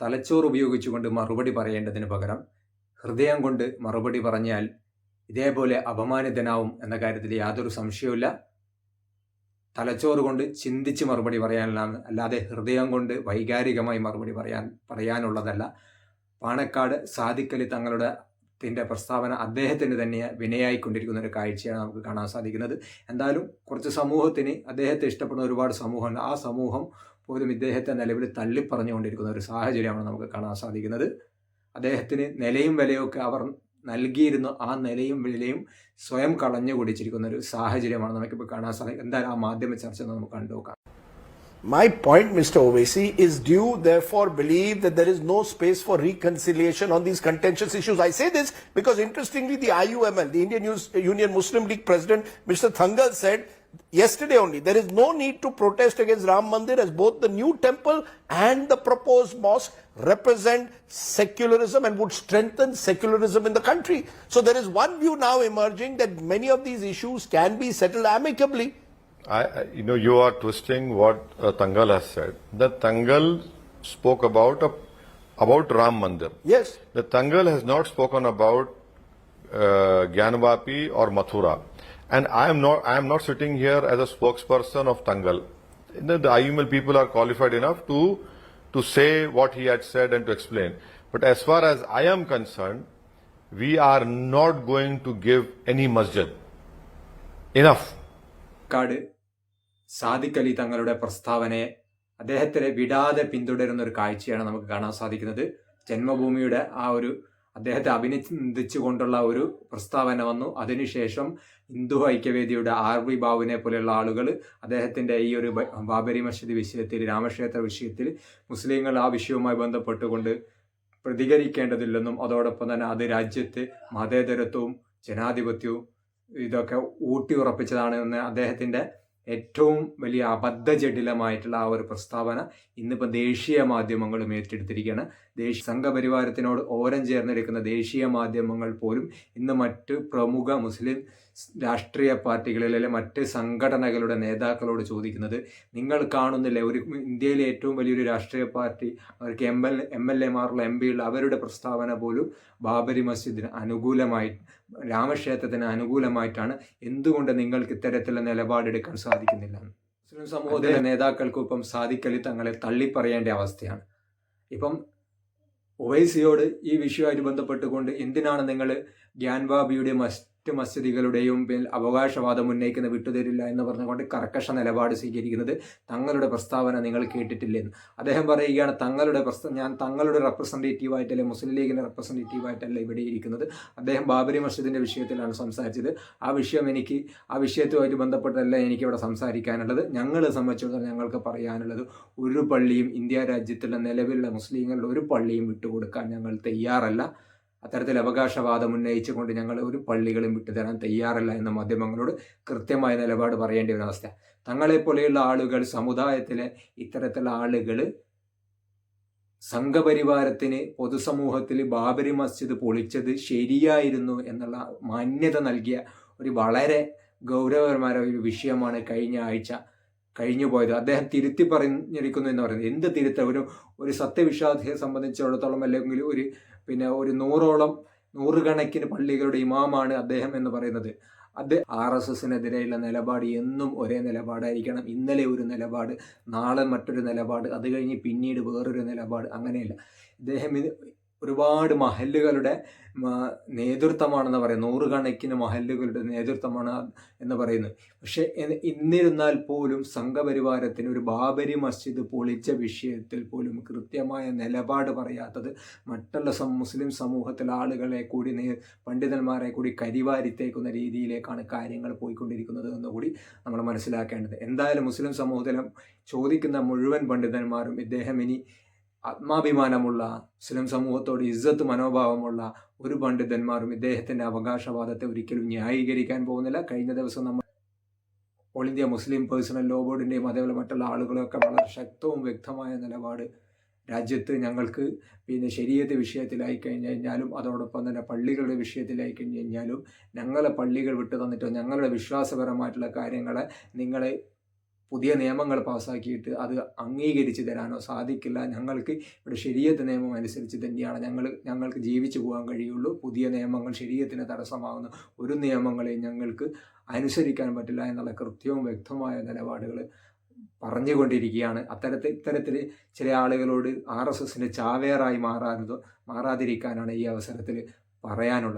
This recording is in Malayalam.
തലച്ചോറ് ഉപയോഗിച്ചുകൊണ്ട് മറുപടി പറയേണ്ടതിന് പകരം ഹൃദയം കൊണ്ട് മറുപടി പറഞ്ഞാൽ ഇതേപോലെ അപമാനിതനാവും എന്ന കാര്യത്തിൽ യാതൊരു സംശയവുമില്ല. തലച്ചോറ് കൊണ്ട് ചിന്തിച്ച് മറുപടി പറയാനുള്ളതാണ് അല്ലാതെ ഹൃദയം കൊണ്ട് വൈകാരികമായി മറുപടി പറയാൻ പറയാനുള്ളതല്ല. പാണക്കാട് സാദിക്കലി തങ്ങളുടെ ത്തിന്റെ പ്രസ്താവന അദ്ദേഹത്തിന് തന്നെ വിനയായിക്കൊണ്ടിരിക്കുന്ന ഒരു കാഴ്ചയാണ് നമുക്ക് കാണാൻ സാധിക്കുന്നത്. എന്തായാലും കുറച്ച് സമൂഹത്തിന് അദ്ദേഹത്തെ ഇഷ്ടപ്പെടുന്ന ഒരുപാട് സമൂഹമുണ്ട്. ആ സമൂഹം പോലും ഇദ്ദേഹത്തെ നിലവിൽ തള്ളിപ്പറഞ്ഞുകൊണ്ടിരിക്കുന്ന ഒരു സാഹചര്യമാണ് നമുക്ക് കാണാൻ സാധിക്കുന്നത് അദ്ദേഹത്തിന് നിലയും വിലയൊക്കെ അവർ നൽകിയിരുന്നു ആ നിലയും വിലയും സ്വയം കളഞ്ഞു കുടിച്ചിരിക്കുന്ന ഒരു സാഹചര്യമാണ് നമുക്കിപ്പോൾ കാണാൻ സാധിക്കും എന്തായാലും ആ മാധ്യമ ചർച്ച നമുക്ക് കണ്ടുനോക്കാം My point, Mr. Ovesi, is do you therefore believe that there is no space for reconciliation on these contentious issues? I say this because interestingly, the IUML, the Indian Union Muslim League President, Mr. Thangal said yesterday only, there is no need to protest against Ram Mandir as both the new temple and the proposed mosque represent secularism and would strengthen secularism in the country. So there is one view now emerging that many of these issues can be settled amicably. I, I- you know, you are twisting what uh, Tangal has said. The Tangal spoke about a, about Ram Mandir. Yes. The Tangal has not spoken about uh, Gyanvapi or Mathura, and I am not. I am not sitting here as a spokesperson of Tangal. Know, the IUML people are qualified enough to to say what he had said and to explain. But as far as I am concerned, we are not going to give any masjid. Enough. കാട് സാദിഖ് അലി തങ്ങളുടെ പ്രസ്താവനയെ അദ്ദേഹത്തിനെ വിടാതെ പിന്തുടരുന്ന ഒരു കാഴ്ചയാണ് നമുക്ക് കാണാൻ സാധിക്കുന്നത് ജന്മഭൂമിയുടെ ആ ഒരു അദ്ദേഹത്തെ അഭിനന്ദിച്ചുകൊണ്ടുള്ള ഒരു പ്രസ്താവന വന്നു. അതിനുശേഷം ഹിന്ദു ഐക്യവേദിയുടെ ആർ വി ബാബുവിനെ പോലെയുള്ള ആളുകൾ അദ്ദേഹത്തിന്റെ ഈ ഒരു ബാബരി മസ്ജിദ് വിഷയത്തിൽ രാമക്ഷേത്ര വിഷയത്തിൽ മുസ്ലിങ്ങൾ ആ വിഷയവുമായി ബന്ധപ്പെട്ടുകൊണ്ട് പ്രതികരിക്കേണ്ടതില്ലെന്നും അതോടൊപ്പം തന്നെ അത് രാജ്യത്തെ മതേതരത്വവും ജനാധിപത്യവും ഇതൊക്കെ ഊട്ടിയുറപ്പിച്ചതാണ് എന്ന് അദ്ദേഹത്തിന്റെ ഏറ്റവും വലിയ അബദ്ധജടിലമായിട്ടുള്ള ആ ഒരു പ്രസ്താവന ഇന്നിപ്പോൾ ദേശീയ മാധ്യമങ്ങളും ഏറ്റെടുത്തിരിക്കുകയാണ്. ദേശീയ സംഘപരിവാരത്തിനോട് ഓരം ചേർന്നിരിക്കുന്ന ദേശീയ മാധ്യമങ്ങൾ പോലും ഇന്ന് മറ്റ് പ്രമുഖ മുസ്ലിം രാഷ്ട്രീയ പാർട്ടികളിലെ മറ്റ് സംഘടനകളുടെ നേതാക്കളോട് ചോദിക്കുന്നത് നിങ്ങൾ കാണുന്നില്ലേ ഒരു ഇന്ത്യയിലെ ഏറ്റവും വലിയൊരു രാഷ്ട്രീയ പാർട്ടി അവർക്ക് എം എൽ എം എൽ എമാരുള്ള എം പിയുള്ള അവരുടെ പ്രസ്താവന പോലും ബാബരി മസ്ജിദിന് അനുകൂലമായി രാമക്ഷേത്രത്തിന് അനുകൂലമായിട്ടാണ്. എന്തുകൊണ്ട് നിങ്ങൾക്ക് ഇത്തരത്തിലുള്ള നിലപാടെടുക്കാൻ സാധിക്കുന്നില്ല? മുസ്ലിം സമൂഹത്തിലെ നേതാക്കൾക്കും ഇപ്പം സാദിഖലി തങ്ങളെ തള്ളിപ്പറയേണ്ട അവസ്ഥയാണ്. ഇപ്പം ഒവൈസിയോട് ഈ വിഷയവുമായിട്ട് ബന്ധപ്പെട്ടുകൊണ്ട് എന്തിനാണ് നിങ്ങൾ ഗ്യാൻബാബിയുടെ മറ്റ് മസ്ജിദികളുടെയും അവകാശവാദം ഉന്നയിക്കുന്ന വിട്ടുതരില്ല എന്ന് പറഞ്ഞുകൊണ്ട് കർക്കശ നിലപാട് സ്വീകരിക്കുന്നത് തങ്ങളുടെ പ്രസ്താവന നിങ്ങൾ കേട്ടിട്ടില്ലെന്ന്. അദ്ദേഹം പറയുകയാണ് തങ്ങളുടെ പ്രസ്ത ഞാൻ തങ്ങളുടെ റെപ്രസെന്റേറ്റീവ് ആയിട്ടല്ല മുസ്ലിം ലീഗിന്റെ റെപ്രസെന്റേറ്റീവ് ആയിട്ടല്ല ഇവിടെ ഇരിക്കുന്നത്. അദ്ദേഹം ബാബരി മസ്ജിദിന്റെ വിഷയത്തിലാണ് സംസാരിച്ചത്. ആ വിഷയം എനിക്ക് ആ വിഷയത്തുമായിട്ട് ബന്ധപ്പെട്ടല്ല എനിക്കിവിടെ സംസാരിക്കാനുള്ളത്. ഞങ്ങളെ സംബന്ധിച്ചിടത്തോളം ഞങ്ങൾക്ക് പറയാനുള്ളത് ഒരു പള്ളിയും ഇന്ത്യ രാജ്യത്തുള്ള നിലവിലുള്ള മുസ്ലിങ്ങളുടെ ഒരു പള്ളിയും വിട്ടുകൊടുക്കാൻ ഞങ്ങൾ തയ്യാറല്ല. അത്തരത്തിൽ അവകാശവാദം ഉന്നയിച്ചുകൊണ്ട് ഞങ്ങൾ ഒരു പള്ളികളും വിട്ടുതരാൻ തയ്യാറല്ല എന്ന മാധ്യമങ്ങളോട് കൃത്യമായ നിലപാട് പറയേണ്ട ഒരു അവസ്ഥ. തങ്ങളെപ്പോലെയുള്ള ആളുകൾ സമുദായത്തിലെ ഇത്തരത്തിലുള്ള ആളുകൾ സംഘപരിവാരത്തിന് പൊതുസമൂഹത്തിൽ ബാബരി മസ്ജിദ് പൊളിച്ചത് ശരിയായിരുന്നു എന്നുള്ള മാന്യത നൽകിയ ഒരു വളരെ ഗൗരവകരമായ ഒരു വിഷയമാണ് കഴിഞ്ഞ ആഴ്ച കഴിഞ്ഞു പോയത്. അദ്ദേഹം തിരുത്തി പറഞ്ഞിരിക്കുന്നു എന്ന് പറയുന്നത്. എന്ത് തിരുത്ത ഒരു ഒരു സത്യവിശ്വാസിയെ സംബന്ധിച്ചിടത്തോളം അല്ലെങ്കിൽ ഒരു പിന്നെ ഒരു നൂറോളം നൂറുകണക്കിന് പള്ളികളുടെ ഇമാമാണ് അദ്ദേഹം എന്ന് പറയുന്നത്. അത് ആർ എസ് എസിനെതിരെയുള്ള നിലപാട് എന്നും ഒരേ നിലപാടായിരിക്കണം. ഇന്നലെ ഒരു നിലപാട് നാളെ മറ്റൊരു നിലപാട് അത് കഴിഞ്ഞ് പിന്നീട് വേറൊരു നിലപാട് അങ്ങനെയല്ല. ഇദ്ദേഹം ഒരുപാട് മഹല്ലുകളുടെ നേതൃത്വമാണെന്ന് പറയുന്നത് നൂറുകണക്കിന് മഹല്ലുകളുടെ നേതൃത്വമാണ് എന്ന് പറയുന്നത് പക്ഷെ എന്നിരുന്നാൽ പോലും സംഘപരിവാരത്തിന് ഒരു ബാബരി മസ്ജിദ് പൊളിച്ച വിഷയത്തിൽ പോലും കൃത്യമായ നിലപാട് പറയാത്തത് മറ്റുള്ള മുസ്ലിം സമൂഹത്തിലെ ആളുകളെ കൂടി പണ്ഡിതന്മാരെ കൂടി കരിവാരിത്തേക്കുന്ന രീതിയിലേക്കാണ് കാര്യങ്ങൾ പോയിക്കൊണ്ടിരിക്കുന്നത് എന്നുകൂടി നമ്മൾ മനസ്സിലാക്കേണ്ടത്. എന്തായാലും മുസ്ലിം സമൂഹത്തിലെ ചോദിക്കുന്ന മുഴുവൻ പണ്ഡിതന്മാരും ഇദ്ദേഹം ഇനി ആത്മാഭിമാനമുള്ള മുസ്ലിം സമൂഹത്തോട് ഇസ്സത്ത് മനോഭാവമുള്ള ഒരു പണ്ഡിതന്മാരും ഇദ്ദേഹത്തിന്റെ അവകാശവാദത്തെ ഒരിക്കലും ന്യായീകരിക്കാൻ പോകുന്നില്ല. കഴിഞ്ഞ ദിവസം നമ്മൾ all India Muslim personal law ബോർഡിന്റെയും അതേപോലെ മറ്റുള്ള ആളുകളൊക്കെ വളരെ ശക്തവും വ്യക്തമായ നിലപാട് രാജ്യത്ത് ഞങ്ങൾക്ക് പിന്നെ ശരീരത്തെ വിഷയത്തിലായി കഴിഞ്ഞു കഴിഞ്ഞാലും അതോടൊപ്പം തന്നെ പള്ളികളുടെ വിഷയത്തിലായി കഴിഞ്ഞു കഴിഞ്ഞാലും ഞങ്ങളെ പള്ളികൾ വിട്ടു തന്നിട്ടോ ഞങ്ങളുടെ വിശ്വാസപരമായിട്ടുള്ള കാര്യങ്ങളെ നിങ്ങളെ പുതിയ നിയമങ്ങൾ പാസ്സാക്കിയിട്ട് അത് അംഗീകരിച്ച് തരാനോ സാധിക്കില്ല. ഞങ്ങൾക്ക് ഇവിടെ ശരീരത്തെ നിയമം അനുസരിച്ച് തന്നെയാണ് ഞങ്ങൾ ഞങ്ങൾക്ക് ജീവിച്ചു പോകാൻ കഴിയുള്ളൂ. പുതിയ നിയമങ്ങൾ ശരീരത്തിന് തടസ്സമാകുന്ന ഒരു നിയമങ്ങളെയും ഞങ്ങൾക്ക് അനുസരിക്കാൻ പറ്റില്ല എന്നുള്ള കൃത്യവും വ്യക്തമായ നിലപാടുകൾ പറഞ്ഞുകൊണ്ടിരിക്കുകയാണ്. അത്തരത്തിൽ ഇത്തരത്തിൽ ചില ആളുകളോട് ആർ എസ് എസിന്റെ ചാവേറായി മാറാതോ മാറാതിരിക്കാനാണ് ഈ അവസരത്തിൽ പറയാനുള്ളത്.